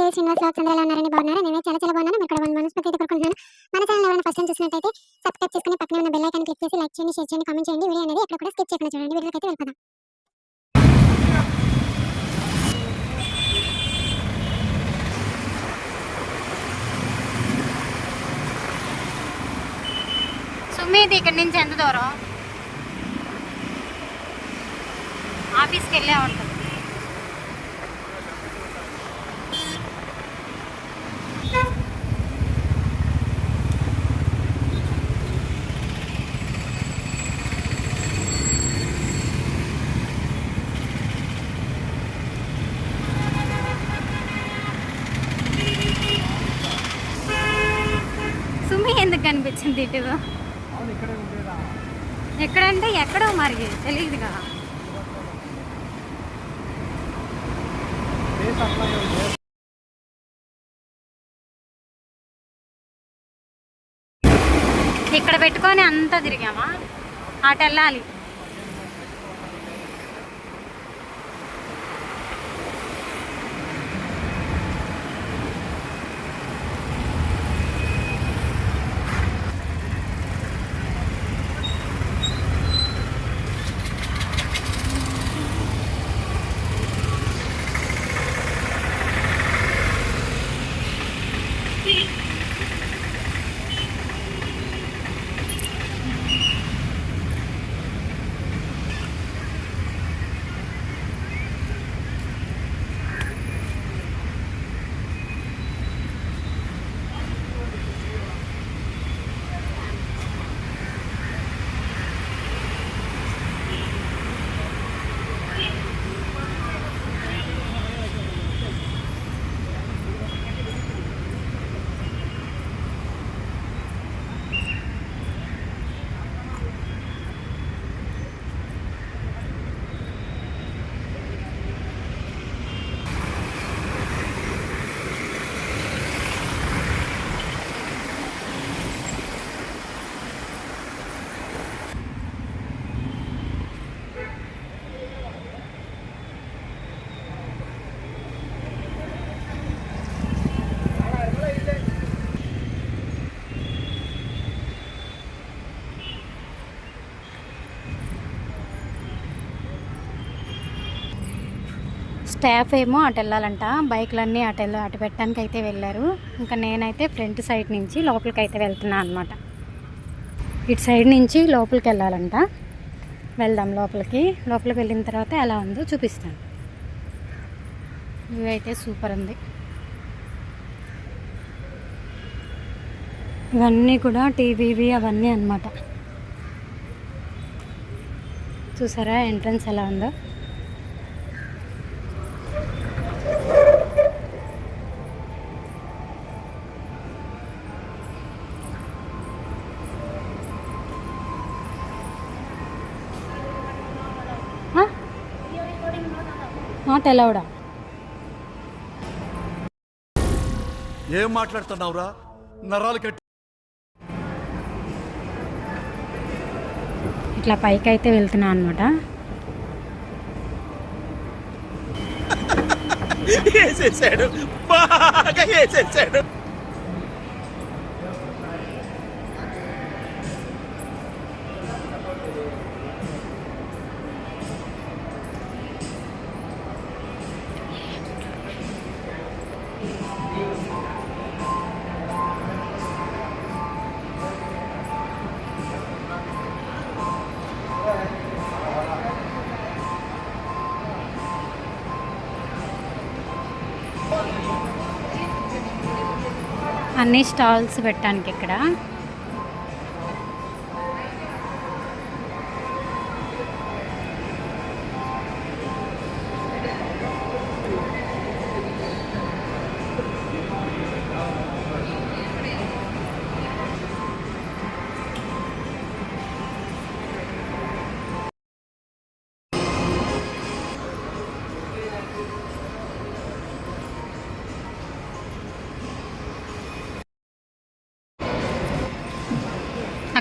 Day Srinivas lakhs అందరూ ఎలా ఉన్నారని బాగున్నారా? నేను చాలా చాలా బాగున్నాను. ఇక్కడ వన్ మనస్పతి అయితే కోరుకుంటున్నాను మన ఛానల్ ఎవరైనా ఫస్ట్ టైం చూసినట్టయితే సబ్స్క్రైబ్ చేసుకుని పక్కన ఉన్న బెల్ ఐకాన్ క్లిక్ చేసి లైక్ చేయండి షేర్ చేయండి కామెంట్ చేయండి. వీడియో అనేది ఎక్కడ కూడా స్కిప్ చేయకుండా చూడండి. వీడియోకి అయితే వెళ్ళిపోదాం. సుమీది ఇక్కడ నుంచి ఎంత దూరం? ఆఫీస్కి వెళ్ళే ఉంటుంది. వచ్చింది కనిపించింది ఇటు ఎక్కడంటే ఎక్కడో మరి తెలియదు కదా. ఇక్కడ పెట్టుకొని అంతా తిరిగామా? అటు వెళ్ళాలి. స్టాఫ్ ఏమో అటు వెళ్ళాలంట. బైక్లన్నీ అటు వెళ్ళి అటు పెట్టడానికి అయితే వెళ్ళారు. ఇంకా నేనైతే ఫ్రంట్ సైడ్ నుంచి లోపలికి అయితే వెళ్తున్నాను అనమాట ఇటు సైడ్ నుంచి లోపలికి వెళ్ళాలంట. వెళ్దాం లోపలికి. లోపలికి వెళ్ళిన తర్వాత ఎలా ఉందో చూపిస్తాను. వ్యూ అయితే సూపర్ ఉంది. ఇవన్నీ కూడా టీవీవి అవన్నీ అనమాట చూసారా ఎంట్రన్స్ ఎలా ఉందో? నాట్ అలౌడా ఏం మాట్లాడుతున్నావురా? నరాలు కట్టి ఇట్లా పైకి అయితే వెళ్తున్నా అనమాట వేసేసాడు బాగా వేసేసాడు అన్ని స్టాల్స్ పెట్టడానికి ఇక్కడ.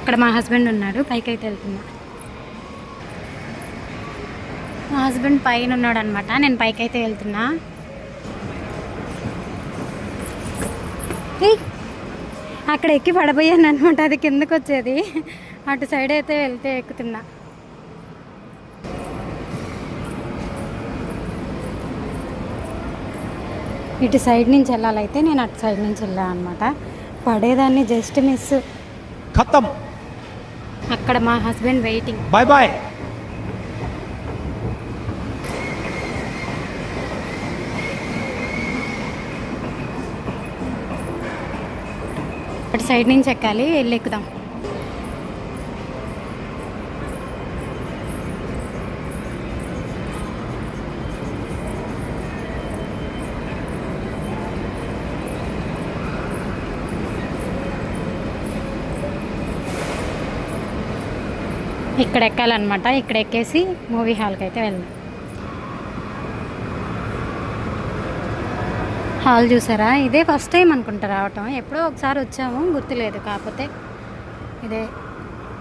అక్కడ మా హస్బెండ్ ఉన్నాడు పైకి అయితే వెళ్తున్నా. మా హస్బెండ్ పైన ఉన్నాడు అనమాట నేను పైకి అయితే వెళ్తున్నా అక్కడ ఎక్కి పడబోయాను అనమాట అది కిందకు వచ్చేది. అటు సైడ్ అయితే వెళ్తే ఎక్కుతున్నా. ఇటు సైడ్ నుంచి వెళ్ళాలైతే నేను అటు సైడ్ నుంచి వెళ్ళాను అనమాట. పడేదాన్ని జస్ట్ మిస్. ఖతం. అక్కడ మా husband waiting. Bye bye side నుంచి ఎక్కాలి వెళ్ళి ఎక్కుదాం. ఇక్కడ ఎక్కాలన్నమాట. ఇక్కడ ఎక్కేసి మూవీ హాల్కి అయితే వెళ్దాం. హాల్ చూసారా? ఇదే ఫస్ట్ టైం అనుకుంటా రావటం. ఎప్పుడో ఒకసారి వచ్చాము గుర్తులేదు. కాకపోతే ఇదే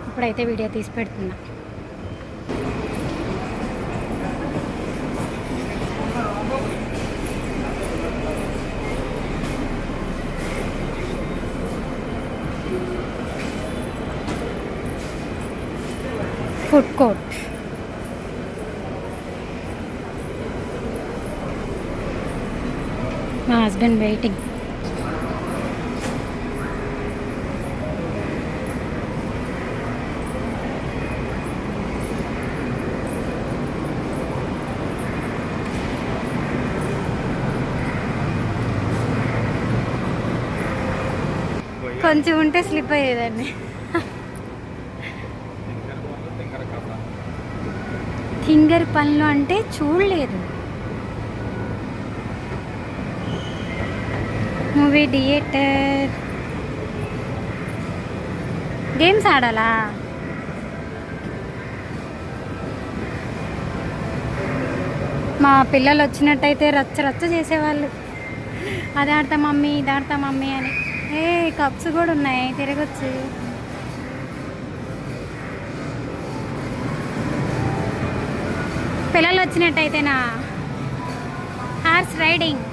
ఇప్పుడైతే వీడియో తీసి పెడుతున్నా. ఫుడ్ కోర్ట్ మా హస్బెండ్ వెయిటింగ్ కొంచెం ఉంటే స్లిప్ అయ్యేదాన్ని. ఫింగర్ పనులు అంటే చూడలేదు. Movie theatre. గేమ్స్ ఆడాలా? మా పిల్లలు వచ్చినట్టయితే రచ్చ రచ్చ చేసేవాళ్ళు. అది ఆడతా మమ్మీ ఇది ఆడతా మమ్మీ అని. ఏ కప్స్ కూడా ఉన్నాయి తిరగచ్చు. పిల్లలు వచ్చినట్టయితేనా? హార్స్ రైడింగ్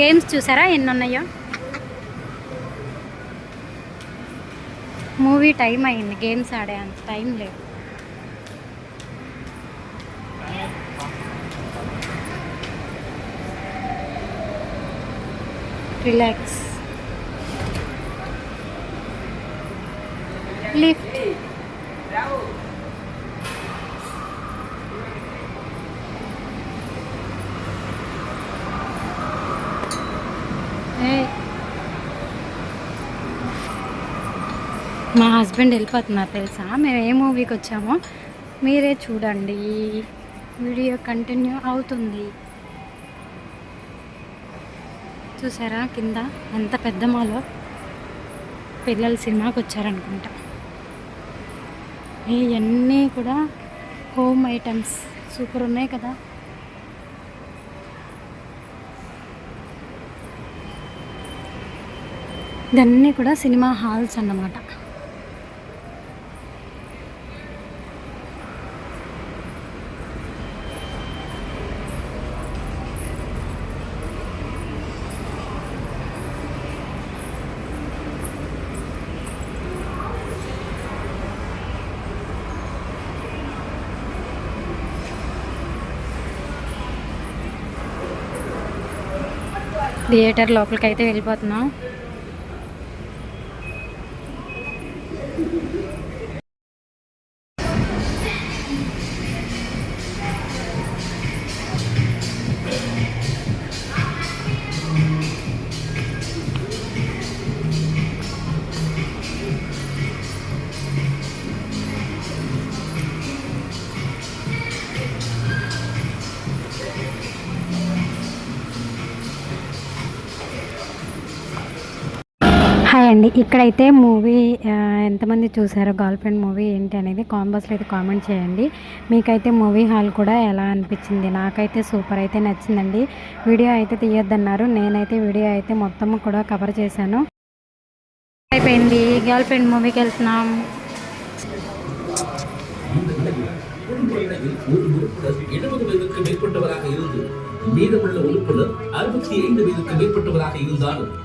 గేమ్స్ చూసారా? ఎన్ని ఉన్నాయో మూవీ టైం అయింది గేమ్స్ ఆడే అంత టైం లేదు. రిలాక్స్. లీఫ్ ఏ మా హస్బెండ్ వెళ్ళిపోతున్నారు తెలుసా? మేము ఏ మూవీకి వచ్చామో మీరే చూడండి. వీడియో కంటిన్యూ అవుతుంది. చూసారా కింద? ఎంత పెద్ద మాలో పిల్లలు సినిమాకి వచ్చారనుకుంటా. ఇవన్నీ కూడా హోమ్ ఐటమ్స్. సూపర్ ఉన్నాయి కదా. ఇవన్నీ కూడా సినిమా హాల్స్ అన్నమాట. థియేటర్ లోపలికి అయితే వెళ్ళిపోతున్నాం. హాయ్ అండి ఇక్కడైతే మూవీ ఎంతమంది చూసారో గర్ల్ ఫ్రెండ్ మూవీ ఏంటి అనేది కాంబోస్లో అయితే కామెంట్ చేయండి మీకైతే మూవీ హాల్ కూడా ఎలా అనిపించింది నాకైతే సూపర్ అయితే నచ్చిందండి వీడియో అయితే తీయొద్దన్నారు నేనైతే వీడియో అయితే మొత్తం కూడా కవర్ చేశాను అయిపోయింది గర్ల్ ఫ్రెండ్ మూవీకి వెళ్తున్నాం எழுபது வயதுக்கு மேற்பட்டவராக இருந்து மீதமுள்ள உறுப்பினர் அறுபத்தி ஐந்து வயதுக்கு மேற்பட்டவராக இருந்தாலும்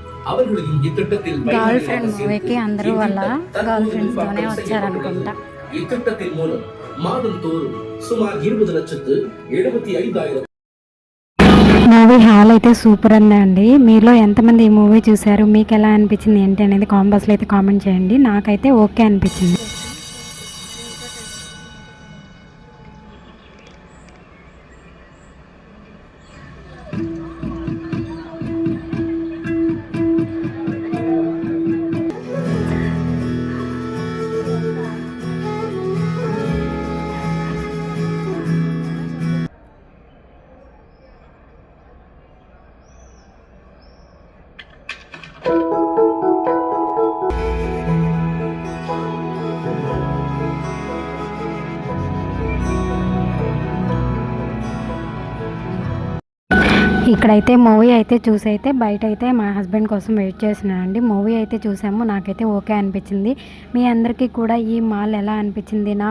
அவர்களையும் இத்திட்டத்தில் గర్ల్ ఫ్రెండ్ మూవీకి అందరూ వాళ్ళ గర్ల్ ఫ్రెండ్స్తోనే వచ్చారనుకుంటా இத்திட்டத்தின் மூலம் மாதம் தோறும் சுமார் இருபது லட்சத்து எழுபத்தி ஐந்தாயிரம் మూవీ హాల్ అయితే సూపర్ ఉందండి మీలో ఎంతమంది ఈ మూవీ చూశారు మీకు ఎలా అనిపించింది ఏంటి అనేది కాంబాస్లో అయితే కామెంట్ చేయండి నాకైతే ఓకే అనిపించింది ఇక్కడైతే మూవీ అయితే చూసి అయితే బయట అయితే మా హస్బెండ్ కోసం వెయిట్ చేస్తున్నానండి మూవీ అయితే చూసాము నాకైతే ఓకే అనిపించింది. మీ అందరికీ కూడా ఈ మాల్ ఎలా అనిపించింది? నా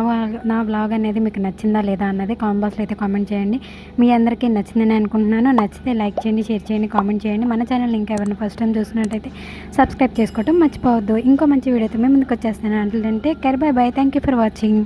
నా వ్లాగ్ అనేది మీకు నచ్చిందా లేదా అన్నది కాంబాస్లో అయితే కామెంట్ చేయండి. మీ అందరికీ నచ్చిందని అనుకుంటున్నాను. నచ్చితే లైక్ చేయండి షేర్ చేయండి కామెంట్ చేయండి. మన ఛానల్ ఇంకా ఎవరైనా ఫస్ట్ టైం చూసినట్టయితే సబ్స్క్రైబ్ చేసుకోవడం మర్చిపోవద్దు. ఇంకో మంచి వీడియోతో మేము ముందుకు వచ్చేస్తాను. అంటే care bye bye thank you for watching